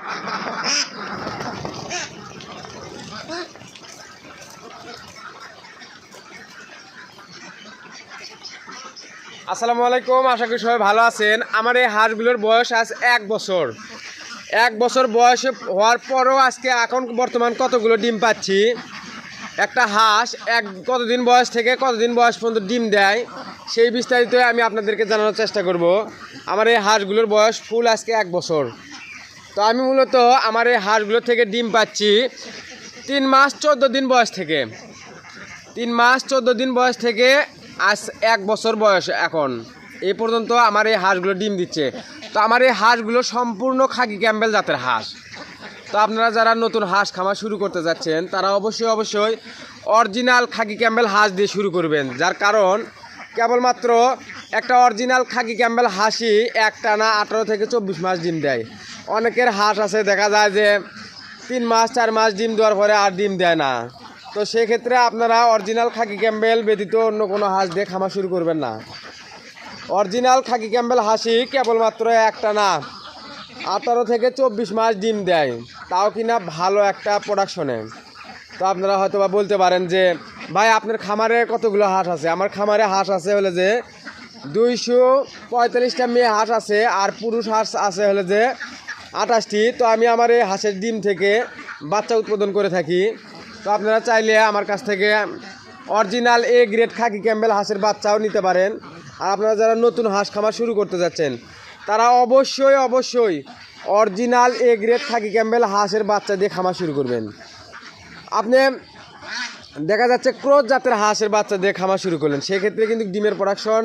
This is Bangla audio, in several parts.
আসসালামু আলাইকুম, আশা করি সবাই ভালো আছেন। আমার এই হাঁসগুলোর বয়স আজ এক বছর। এক বছর বয়স হওয়ার পরও আজকে এখন বর্তমান কতগুলো ডিম পাচ্ছি? একটা হাঁস এক কতদিন বয়স থেকে কতদিন বয়স পর্যন্ত ডিম দেয়, সেই বিস্তারিত আমি আপনাদেরকে জানানোর চেষ্টা করব। আমার এই হাঁসগুলোর বয়স ফুল আজকে এক বছর। তো আমি মূলত আমার এই হাঁসগুলোর থেকে ডিম পাচ্ছি। তিন মাস চোদ্দ দিন বয়স থেকে। তিন মাস চোদ্দ দিন বয়স থেকে আজ এক বছর বয়স এখন। এই পর্যন্ত আমার এই হাঁসগুলো ডিম দিচ্ছে। তো আমার এই হাঁসগুলো সম্পূর্ণ খাকি ক্যাম্বেল জাতের হাঁস। তো আপনারা যারা নতুন হাঁস খামার শুরু করতে যাচ্ছেন, তারা অবশ্যই অবশ্যই অরিজিনাল খাকি ক্যাম্বেল হাঁস দিয়ে শুরু করবেন। যার কারণ কেবলমাত্র একটা অরিজিনাল খাকি ক্যাম্বেল হাঁসই একটানা আঠারো থেকে চব্বিশ মাস ডিম দেয়। অনেকের হাঁস আছে, দেখা যায় যে তিন মাস, চার মাস ডিম দেওয়ার পরে আর ডিম দেয় না। তো সেক্ষেত্রে আপনারা অরিজিনাল খাকি ক্যাম্বেল ব্যতীত অন্য কোনো হাঁস দিয়ে খামা শুরু করবেন না। অরিজিনাল খাকি ক্যাম্বেল হাসি কেবলমাত্র একটা না আঠারো থেকে চব্বিশ মাস ডিম দেয়। তাও কিনা ভালো একটা প্রোডাকশনে তো আপনারা হয়তো বা বলতে পারেন যে, ভাই, আপনার খামারে কতগুলো হাঁস আছে? আমার খামারে হাঁস আছে হলে যে, দুইশো পঁয়তাল্লিশটা মেয়ে হাঁস আছে আর পুরুষ হাঁস আছে হলে যে, আঠাশটি। তো আমি আমার এই হাঁসের ডিম থেকে বাচ্চা উৎপাদন করে থাকি। তো আপনারা চাইলে আমার কাছ থেকে original A grade khaki Campbell হাঁসের বাচ্চাও নিতে পারেন। আর আপনারা যারা নতুন হাঁস খামার শুরু করতে যাচ্ছেন, তারা অবশ্যই অবশ্যই original A grade khaki Campbell হাঁসের বাচ্চা দিয়ে খামার শুরু করবেন। আপনি দেখা যাচ্ছে ক্রোজ জাতের হাঁসের বাচ্চা দিয়ে খামার শুরু করলেন। সেক্ষেত্রে কিন্তু ডিমের প্রোডাকশন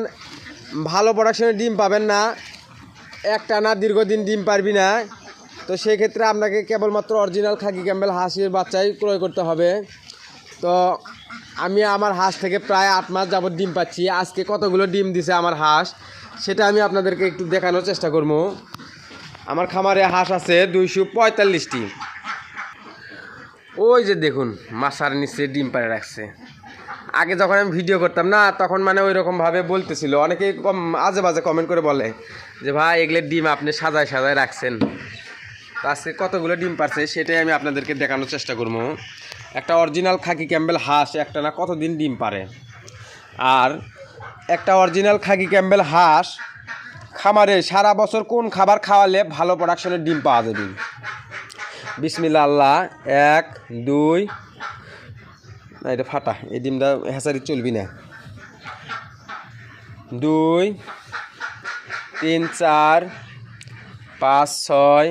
ভালো প্রোডাকশনের ডিম পাবেন না। একটা না দীর্ঘদিন ডিম পারবি না। তো সেক্ষেত্রে আপনাকে কেবলমাত্র অরিজিনাল খাকি ক্যাম্বেল হাঁসের বাচ্চাই ক্রয় করতে হবে। তো আমি আমার হাঁস থেকে প্রায় আট মাস যাবত ডিম পাচ্ছি। আজকে কতগুলো ডিম দিছে আমার হাঁস, সেটা আমি আপনাদেরকে একটু দেখানোর চেষ্টা করব। আমার খামারে হাঁস আছে দুইশো পঁয়তাল্লিশটি। ওই যে দেখুন, মাছার নিচে ডিম পাড়ে রাখছে। আগে যখন আমি ভিডিও করতাম, না, তখন মানে ওই রকমভাবে বলতেছিল। অনেকেই কম, আজে বাজে কমেন্ট করে বলে যে, ভাই এগুলোর ডিম আপনি সাজায় সাজায় রাখছেন। আজকে কতগুলো ডিম পারছে সেটাই আমি আপনাদেরকে দেখানোর চেষ্টা করব। একটা অরিজিনাল খাকি ক্যাম্বেল হাঁস, একটা না কতদিন ডিম পারে আর একটা অরিজিনাল খাকি ক্যাম্বেল হাঁস, খামারে সারা বছর কোন খাবার খাওয়ালে ভালো প্রোডাকশনের ডিম পাওয়া যাবে? বিসমিল্লা আল্লাহ এক, দুই। না, এটা ফাটা, এই ডিমটা হেঁচারি চলবি না। দুই, তিন, চার, পাঁচ, ছয়,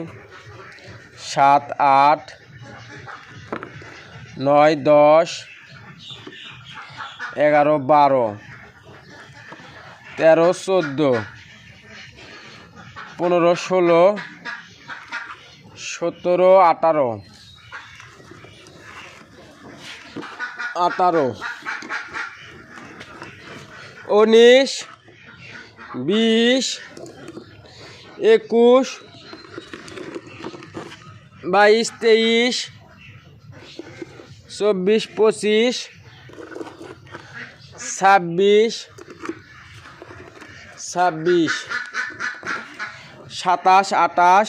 সাত, আট, নয়, দশ, এগারো, বারো, তেরো, চোদ্দ, পনেরো, ষোলো সতেরো আঠারো। আঠারো। উনিশ বিশ একুশ বাইশ তেইশ চব্বিশ পঁচিশ ছাব্বিশ ছাব্বিশ সাতাশ আটাশ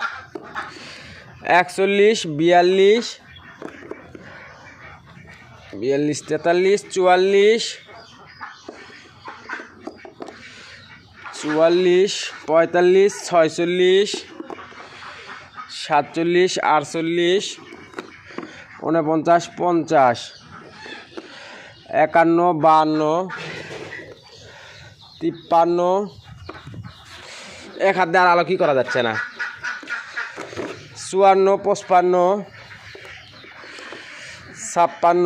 একচল্লিশ, বিয়াল্লিশ বিয়াল্লিশ, তেতাল্লিশ, চুয়াল্লিশ চুয়াল্লিশ, পঁয়তাল্লিশ, ছয়চল্লিশ, সাতচল্লিশ, আটচল্লিশ উনপঞ্চাশ পঞ্চাশ, একান্ন, বাহান্ন, তিপ্পান্ন, এক হাত দিয়ে আর আলো কি করা যাচ্ছে না? চুয়ান্ন পঁচপান্ন ছাপ্পান্ন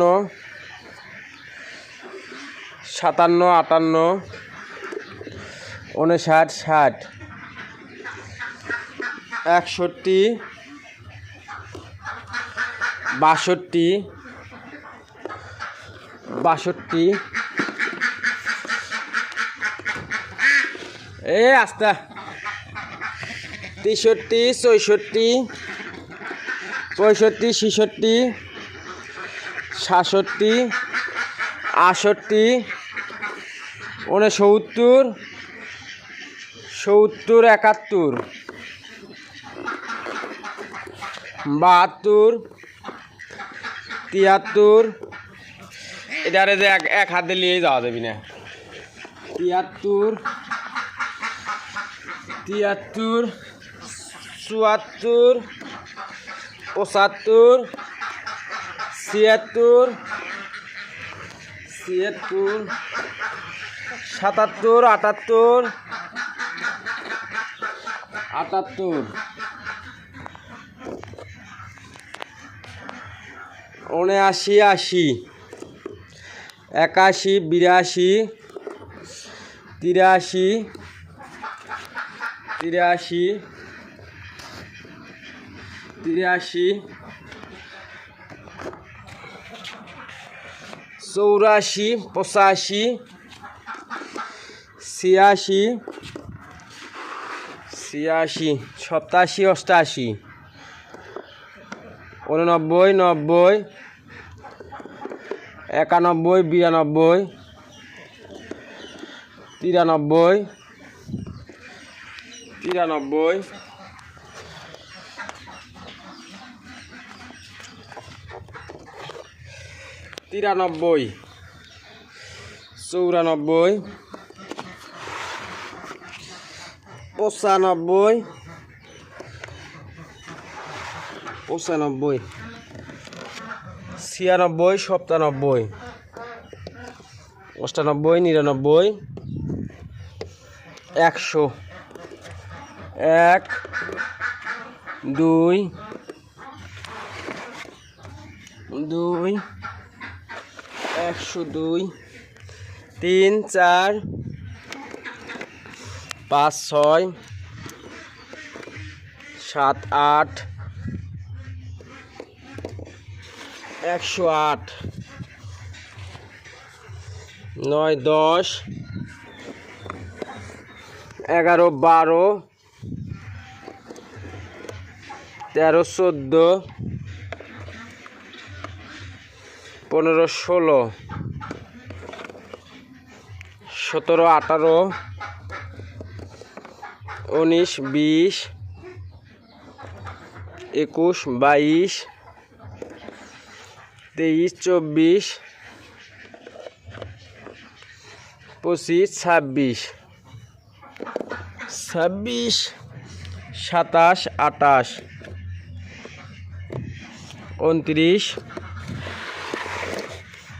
সাতান্ন আটান্ন উনষাট ষাট একষট্টি বাষট্টি বাষট্টি। এ আস্তা তেষট্টি চৌষট্টি পঁয়ষট্টি, ছেষট্টি, সাতষট্টি, আটষট্টি, উনসত্তর, সত্তর, একাত্তর, বাহাত্তর, তিয়াত্তর। এটারে যে এক এক হাতে নিয়ে যাওয়া যাবি না। তিয়াত্তর তিয়াত্তর, চুয়াত্তর পঁচাত্তর ছিয়াত্তর ছিয়াত্তর সাতাত্তর আটাত্তর আটাত্তর। উনআশি আশি। একাশি বিরাশি তিরাশি তিরাশি। তিরাশি চৌরাশি পঁচাশি ছিয়াশি ছিয়াশি সপ্তাশি অষ্টাশি উননব্বই নব্বই একানব্বই বিরানব্বই তিরানব্বই তিরানব্বই তিরানব্বই। চৌরানব্বই। পঁচানব্বই। পঁচানব্বই। ছিয়ানব্বই সপ্তানব্বই। অষ্টানব্বই নিরানব্বই। একশো। এক দুই দুই। একশো দুই, তিন, চার, পাঁচ, ছয়, সাত, আট, একশো আট, নয়, দশ, এগারো, বারো, তেরো, চোদ্দ পনেরো, ষোলো, সতেরো, আঠারো, উনিশ, বিশ, একুশ, বাইশ, তেইশ, চব্বিশ, পঁচিশ, ছাব্বিশ ছাব্বিশ, সাতাশ আটাশ উনত্রিশ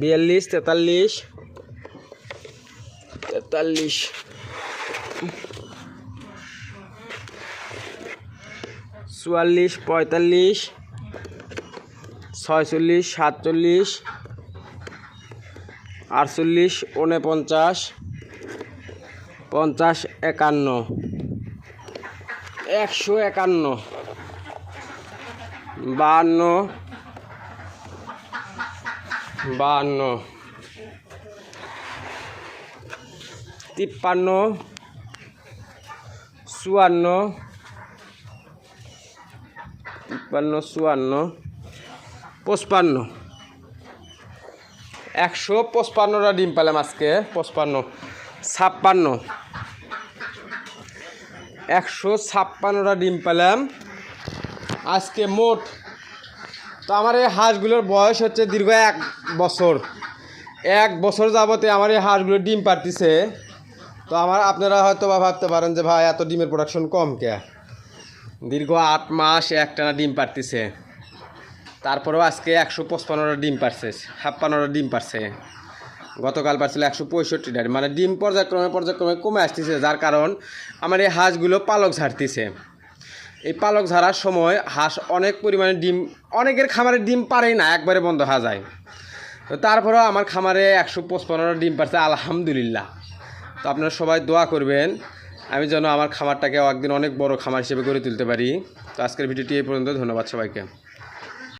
বিয়াল্লিশ তেতাল্লিশ। তেতাল্লিশ। চুয়াল্লিশ পঁয়তাল্লিশ। ছয়চল্লিশ সাতচল্লিশ। আটচল্লিশ উনপঞ্চাশ। পঞ্চাশ একান্ন। একশো একান্ন। বাহান্ন। বাহান্ন। তিপ্পান্ন। চুয়ান্ন। তিপ্পান্ন, চুয়ান্ন। পঁচপান্ন। একশো পঁচপান্নটা ডিম পেলাম আজকে, পঁচপান্ন। ছাপ্পান্ন। একশো ছাপ্পান্নটা ডিম পেলাম আজকে মোট তো আমার এই হাঁসগুলোর বয়স হচ্ছে দীর্ঘ এক বছর। এক বছর যাবতে আমার এই হাঁসগুলো ডিম পারতিছে। তো আমার আপনারা হয়তো বা ভাবতে পারেন যে, ভাই, এত ডিমের প্রোডাকশন কম কে? দীর্ঘ আট মাস একটানা ডিম পারতিছে। তারপরেও আজকে একশো পঁচপান্নটা ডিম পারছে, ছাপ্পান্নটা ডিম পারছে। গতকাল পারছিল একশো পঁয়ষট্টিটা। মানে ডিম পর্যায়ক্রমে পর্যায়ক্রমে কমে আসতেছে, যার কারণ আমার এই হাঁসগুলো পালক ঝাড়তেছে। এই পালক ঝাড়ার সময় হাঁস অনেক পরিমাণে ডিম, অনেকের খামারে ডিম পারেই না, একবারে বন্ধ হওয়া যায়। তো তারপরেও আমার খামারে একশো পঁচপান্নটা ডিম পারছে, আলহামদুলিল্লাহ। তো আপনারা সবাই দোয়া করবেন, আমি যেন আমার খামারটাকে একদিন অনেক বড় খামার হিসেবে গড়ে তুলতে পারি। তো আজকের ভিডিওটি এই পর্যন্ত, ধন্যবাদ সবাইকে।